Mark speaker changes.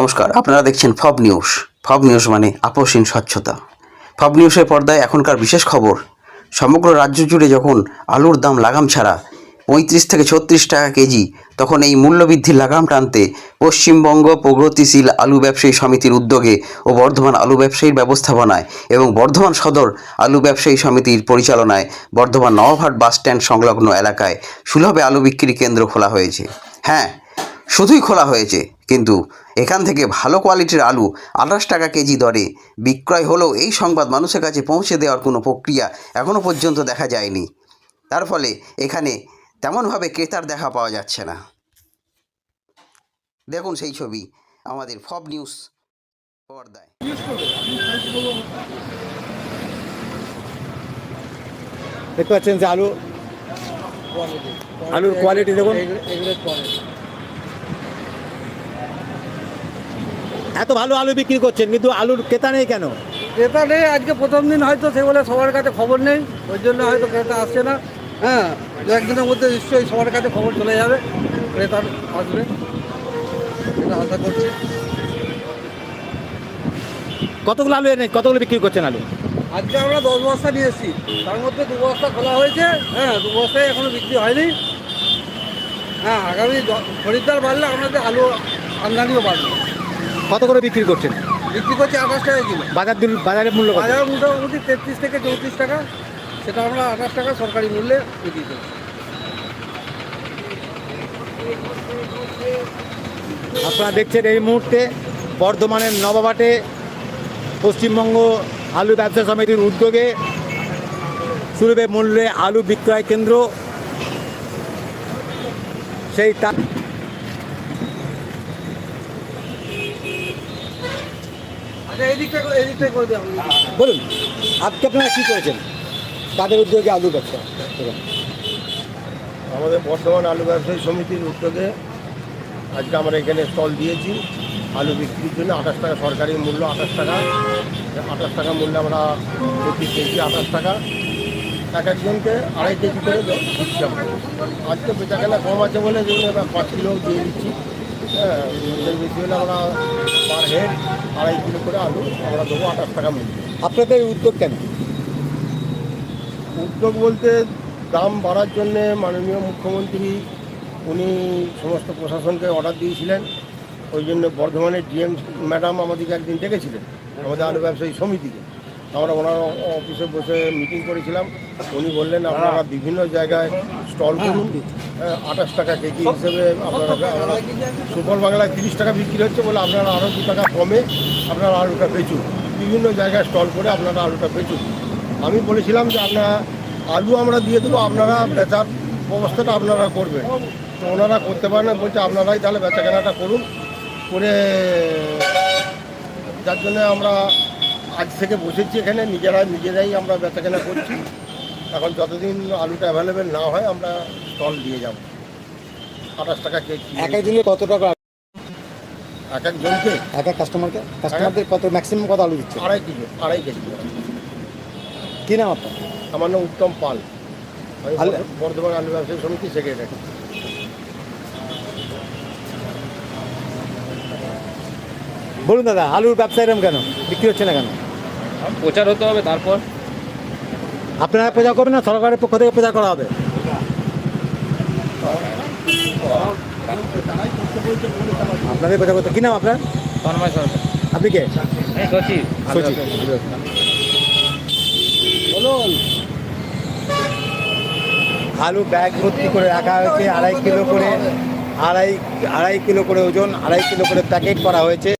Speaker 1: নমস্কার, আপনারা দেখছেন ফব নিউজ। ফব নিউজ মানে আপসীন স্বচ্ছতা। ফব নিউজের পর্দায় এখনকার বিশেষ খবর, সমগ্র রাজ্য জুড়ে যখন আলুর দাম লাগাম ছাড়া পঁয়ত্রিশ থেকে ছত্রিশ টাকা কেজি, তখন এই মূল্যবৃদ্ধির লাগাম টানতে পশ্চিমবঙ্গ প্রগতিশীল আলু ব্যবসায়ী সমিতির উদ্যোগে ও বর্ধমান আলু ব্যবসায়ীর ব্যবস্থাপনায় এবং বর্ধমান সদর আলু ব্যবসায়ী সমিতির পরিচালনায় বর্ধমান নবাবহাট বাস স্ট্যান্ড সংলগ্ন এলাকায় সুলভে আলু বিক্রি কেন্দ্র খোলা হয়েছে। হ্যাঁ শুধুই খোলা হয়েছে কিন্তু এখান থেকে ভালো কোয়ালিটির আলু আঠাশ টাকা কেজি দরে বিক্রয় হলেও এই সংবাদ মানুষের কাছে পৌঁছে দেওয়ার কোনো প্রক্রিয়া এখনও পর্যন্ত দেখা যায়নি। তার ফলে এখানে তেমনভাবে ক্রেতার দেখা পাওয়া যাচ্ছে না। দেখুন সেই ছবি আমাদের ফব নিউজ পর্দায়।
Speaker 2: দেখতে পাচ্ছেন যে আলু আলুর কোয়ালিটি দেখুন। এত ভালো আলু বিক্রি করছেন কিন্তু আলুর ক্রেতা নেই কেন?
Speaker 3: ক্রেতা নেই আজকে প্রথম দিন হয়তো সে বলে সবার কাছে খবর নেই ওই জন্য হয়তো ক্রেতা আসছে না। হ্যাঁ দু একদিনের মধ্যে নিশ্চয়ই সবার কাছে খবর চলে যাবে ক্রেতা আসবে। এটা আশা করছি।
Speaker 2: কতগুলো আলু এনে কতগুলো বিক্রি করছেন আলু?
Speaker 3: আজকে আমরা দশ বস্তা নিয়ে এসেছি তার মধ্যে দু বস্তা খোলা হয়েছে হ্যাঁ দু বস্তায় এখনও বিক্রি হয়নি। হ্যাঁ আগামী খরিদ্দার বাড়লে আমাদের আলু আমদানিও বাড়বে।
Speaker 2: কত করে বিক্রি করছেন?
Speaker 3: বিক্রি করছি আঠাশ টাকা কিলো।
Speaker 2: বাজার বাজারের মূল্য
Speaker 3: বাজার মোটামুটি তেত্রিশ থেকে চৌত্রিশ টাকা। সেটা আমরা আঠাশ টাকা সরকারি মূল্যে বিক্রি করি
Speaker 2: আপনারা দেখছেন এই মুহূর্তে বর্ধমানের নবাবাটে পশ্চিমবঙ্গ আলু ব্যবসা সমিতির উদ্যোগে সুলভে মূল্যে আলু বিক্রয় কেন্দ্র। সেই তা
Speaker 3: আচ্ছা এই দিকটা এই দিকটাই করে দেওয়া
Speaker 2: বলুন আজকে আপনারা কী করেছেন? তাদের উদ্যোগে আলু ব্যবসা।
Speaker 4: আমাদের বর্ধমান আলু ব্যবসায়ী সমিতির উদ্যোগে আজকে আমরা এখানে স্টল দিয়েছি। আলু বিক্রির জন্য আঠাশ টাকা সরকারি মূল্য আঠাশ টাকা। আঠাশ টাকা মূল্যে আমরা প্রতি কেজি আঠাশ টাকা। এক একজনকে আড়াই কেজি করে দিচ্ছি আজকে বেচাকেনা কম আছে বলে যেগুলো পাঁচ কিলো দিয়ে দিচ্ছি। হ্যাঁ হলে আমরা হেড আড়াই কিলো করে আলু আমরা দেবো আঠাশ টাকা
Speaker 2: আপনাদের উদ্যোগ কেন
Speaker 4: উদ্যোগ বলতে দাম বাড়ার জন্যে মাননীয় মুখ্যমন্ত্রী, উনি সমস্ত প্রশাসনকে অর্ডার দিয়েছিলেন। ওই জন্য বর্ধমানের ডিএম ম্যাডাম আমাদেরকে একদিন ডেকেছিলেন, আমাদের আলু ব্যবসায়ী সমিতিকে। আমরা ওনার অফিসে বসে মিটিং করেছিলাম। উনি বললেন, আপনারা বিভিন্ন জায়গায় স্টল করুন। আঠাশ টাকা কেজি হিসেবে আপনারা সুপার বাংলায় তিরিশ টাকা বিক্রি হচ্ছে বলে আপনারা আরও দু টাকা কমে আপনারা আলুটা বেচুন। বিভিন্ন জায়গায় স্টল করে আপনারা আলুটা বেচুন। আমি বলেছিলাম যে, আপনারা আলু আমরা দিয়ে দেবো, আপনারা বেচার ব্যবস্থাটা আপনারা করবেন। তো ওনারা করতে পারেন বলছে, আপনারাই তাহলে বেচা কেনাটা করুন। করে যার জন্য আমরা আজ থেকে বসেছি এখানে নিজেরা নিজেরাই আমরা বেচা কেনা করছি। এখন যতদিন আলুটা অ্যাভেলেবেল না হয় আমরা স্টল দিয়ে যাব। আঠাশ টাকা কেজি।
Speaker 2: এক একজনের কত টাকা?
Speaker 4: এক একজনকে?
Speaker 2: এক এক কাস্টমারকে কাস্টমারদের কত ম্যাক্সিমাম কত আলু দিচ্ছে?
Speaker 4: আড়াই কেজি আড়াই কেজি।
Speaker 2: কী নাম আপনার?
Speaker 4: আমার নাম উত্তম পাল। বর্ধমান আলু ব্যবসায়ী সমিতি সেক্রেটারি
Speaker 2: বলুন দাদা আলুর ব্যবসা এরকম কেন? বিক্রি হচ্ছে না কেন?
Speaker 5: প্রচার হতে হবে তারপর।
Speaker 2: আপনারা প্রচার করবেন না? সরকারের পক্ষ থেকে প্রচার করা হবে। আপনাদের প্রচার করতে কী নাম আপনার?
Speaker 5: তন্ময় সরকার।
Speaker 2: আপনি কে?
Speaker 5: এই সচিব।
Speaker 2: সচিব।
Speaker 3: বলুন।
Speaker 2: আলু ব্যাগ ভর্তি করে রাখা হয়েছে আড়াই কিলো করে আড়াই আড়াই কিলো করে ওজন আড়াই কিলো করে প্যাকেট করা হয়েছে।